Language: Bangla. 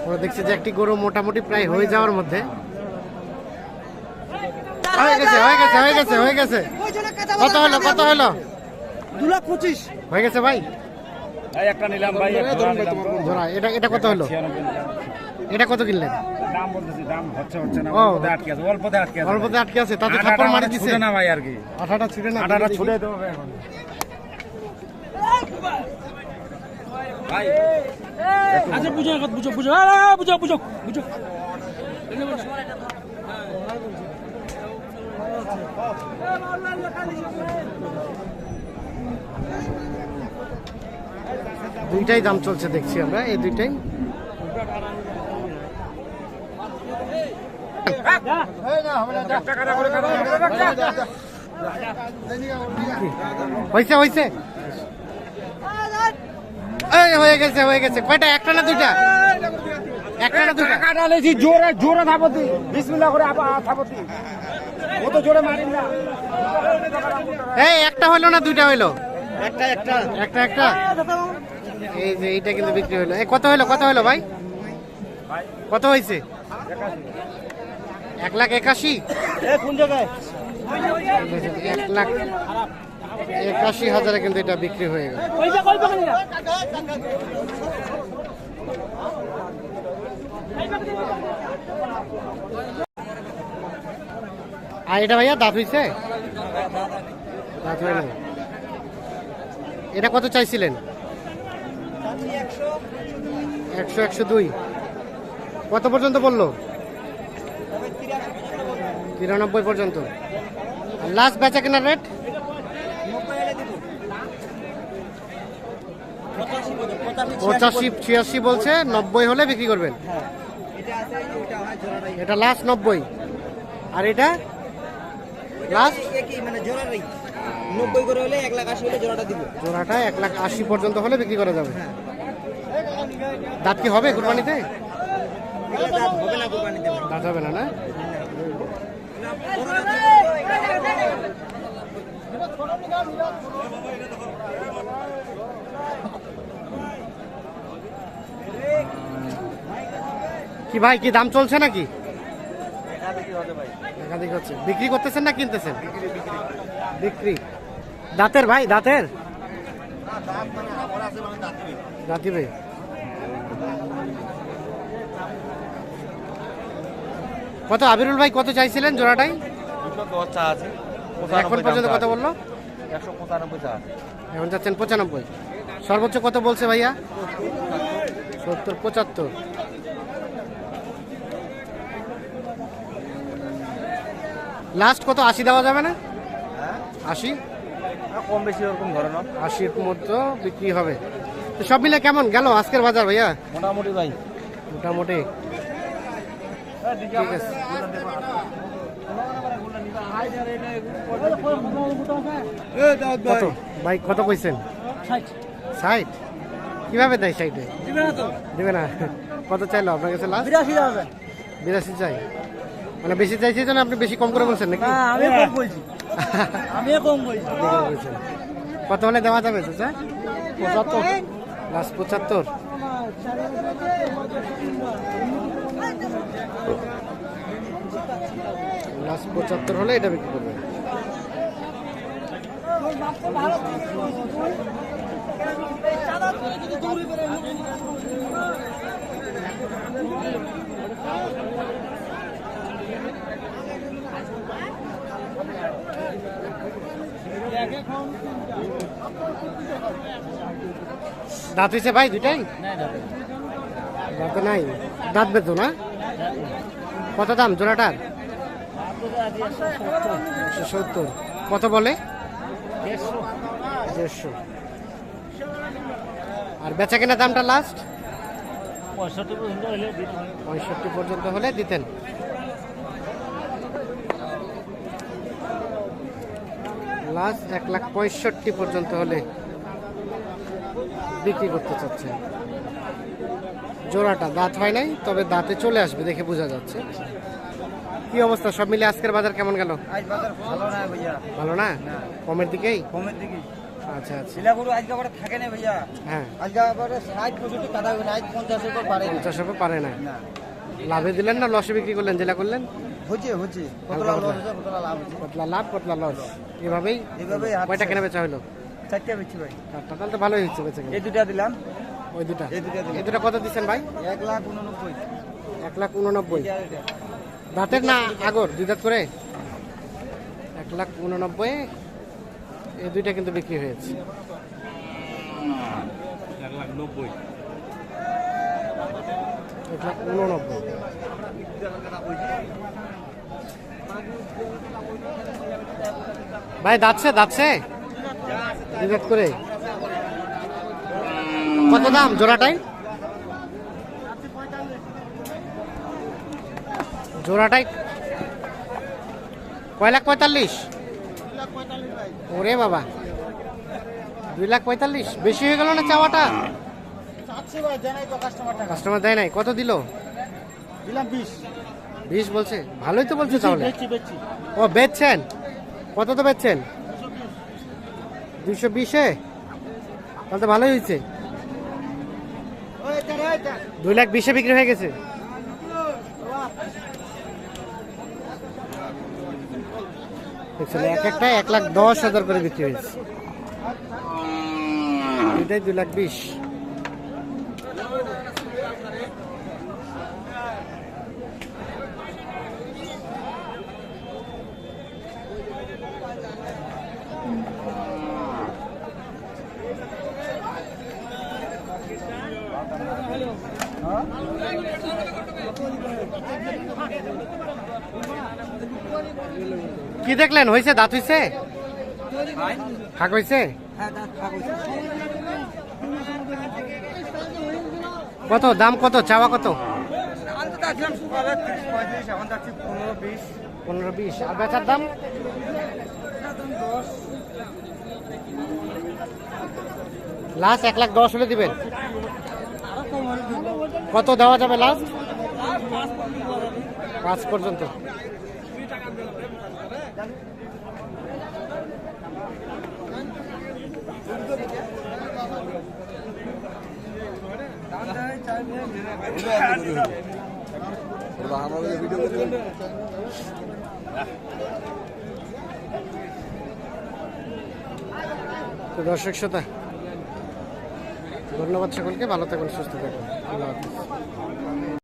আমরা দেখছি যে একটি গরু মোটামুটি প্রায় হয়ে যাওয়ার মধ্যে। হয়ে গেছে হয়ে গেছে হয়ে গেছে হয়ে গেছে। কত হলো কত হলো? দু লাখ পঁচিশ হয়ে গেছে ভাই? একটা নিলাম ভাই এটা এটা কত হলো? এটা কত কিনলেন? দাম বলতেছি দাম হচ্ছে হচ্ছে না অল্পতে আটকে আছে অল্পতে আটকে আছে অল্পতে আটকে আছে তাতে থাপ্পড় মারি দিছে না ভাই আর কি। আঠাটা ছিঁড়ে না আটাটা ছুটে দেবো। এখন। ভাই। আচ্ছা বুঝো এখন বুঝো বুঝো। বুঝো বুঝো বুঝো। দুইটাই দাম চলছে দেখছি আমরা এই দুইটাই। হয়েছে হয়েছে এই হয়ে গেছে হয়ে গেছে। কয়টা? একটা না দুইটা? একটা না দুইটা? টাকা ডালেছি জোরে জোরে থাপতি বিসমিল্লাহ করে আবার থাপতি ও তো জোরে মারিন না। এই একটা হলো না দুইটা হইল? একটা একটা। একটা একটা? এই যে এইটা কিন্তু বিক্রি হলো এই কত হলো কত হলো ভাই? কত হয়েছে এক লাখ একাশি? কোন জায়গায়? এক লাখ একাশি হাজারে কিন্তু এটা বিক্রি হয়ে গেল। আর এটা ভাইয়া দাঁত হয়েছে দাঁত হয় এটা কত চাইছিলেন? একশো একশো দুই। কত পর্যন্ত বলল? তিরানব্বই পর্যন্ত। লাস্ট বেচা কেনার রেট পঁচাশি, ছিয়াশি বলছে, নব্বই হলে বিক্রি করবেন। এটা লাস্ট নব্বই। আর এটা? লাস্ট এক লাখ আশি জোড়াটা জোড়াটা এক লাখ আশি পর্যন্ত হলে বিক্রি করা যাবে। দাঁত কি হবে কোরবানিতে? দাঁত হবে না না? কি ভাই, কি দাম চলছে নাকি? বিক্রি করতেছেন না কিনতেছেন? বিক্রি। দাঁতের ভাই, দাঁতের? দাঁতিবে কত আবিরুল ভাই কত চাইছিলেন জোড়াটাই? এখন পর্যন্ত কত বলল? একশো পঁচানব্বই এখন যাচ্ছেন পঁচানব্বই। সর্বোচ্চ কত বলছে ভাইয়া? সত্তর পঁচাত্তর। লাস্ট কত? আশি দেওয়া যাবে না? আশি? কম বেশি ওরকম ধরে না। আশির মধ্যে বিক্রি হবে। তো সব মিলে কেমন গেল আজকের বাজার ভাইয়া? মোটামুটি ভাই। মোটামুটি। ঠিক আছে কত? ভাই কত কইছেন? ষাট। ষাট কীভাবে দেয় সাইডে দিবে না। কত চাইলো? আপনার কাছে লাস্ট বিরাশি বিরাশি চাই। মানে বেশি চাইছে জন্য আপনি বেশি কম করে বলছেন নাকি? আমি কম বলছি আমি কম বলছি। কত হলে দেওয়া যাবে চাচা? পঁচাত্তর। লাস্ট পঁচাত্তর। লাস্ট পঁচাত্তর হলে এটা বিক্রি করবেন দাঁত হয়েছে ভাই দুইটাই? দাঁত নাই দাঁত বেতো না? কত দাম জোড়াটার? একশো সত্তর। কত বলে? দেড়শো। আর বেচা কেনা দামটা লাস্ট পঁয়ষট্টি পর্যন্ত হলে দিতেন। লাস্ট এক লাখ পঁয়ষট্টি পর্যন্ত হলে বিক্রি করতে চাচ্ছেন। জোড়াটা দাঁত হয় নাই তবে দাঁতে চলে আসবে দেখে বোঝা যাচ্ছে। কি অবস্থা? সব মিলে আজকের বাজার কেমন গেল? ভালো না ভাইয়া। ভালো না? কমের দিকেই? কমের দিকে আচ্ছা আচ্ছা। শিলা আজকে আবার থাকে না ভাইয়া। হ্যাঁ। আজকে আবার ষাট পঁয়ষট্টি কাদা হবে না আজ পঞ্চাশের পর পারে না। পারে লাভে দিলেন না লসে বিক্রি করলেন জেলা করলেন? হচ্ছে হচ্ছে। লাভ কতলা লাভ কতলা লস। এভাবেই। কয়টা কেনা বেচা হলো? চারটে বেচছি ভাই। চারটা তাহলে তো ভালোই হচ্ছে বেচা এই দুটা দিলাম। ওই দুটা। এই দুটা কত দিচ্ছেন ভাই? এক লাখ উননব্বই। এক লাখ উননব্বই। দাঁতের না আগর? দুই দাঁত করে? এক লাখ উননব্বই। এই দুইটা কিন্তু বিক্রি হয়েছে। এক লাখ উননব্বই। ভাই দাঁতছে দাঁতছে? দুই দাঁত করে? কত দাম জোড়াটাই? জোড়াটাই কয় লাখ পঁয়তাল্লিশ? ওরে বাবা। দুই লাখ পঁয়তাল্লিশ? বেশি হয়ে গেল না চাওয়াটা? কাস্টমার দেয় নাই। কত দিল? দিলাম বিশ। বিশ বলছে। ভালোই তো বলছে তাহলে। ও বেচছেন? কত তো বেচছেন? দুইশো বিশে? তাহলে তো ভালোই হয়েছে। দুই লাখ বিশে বিক্রি হয়ে গেছে। এক একটা এক লাখ দশ হাজার করে বিক্রি হয়েছে। দুই লাখ বিশ। কি দেখলেন? হয়েছে দাঁত হয়েছে ফাঁক হয়েছে হ্যাঁ। কত? দাম কত? চাওয়া কত? আমি তো চাচ্ছিলাম সকালে 30, 35, এখন যাচ্ছি 15, 20, পনেরো বিশ। আর বেচার দাম? লাস্ট এক লাখ দশ হলে দিবেন। কত দেওয়া যাবে লাস্ট পাঁচ পর্যন্ত। দর্শক শ্রোতা ধন্যবাদ সকলকে ভালো থাকুন সুস্থ থাকুন। আল্লাহ হাফিজ।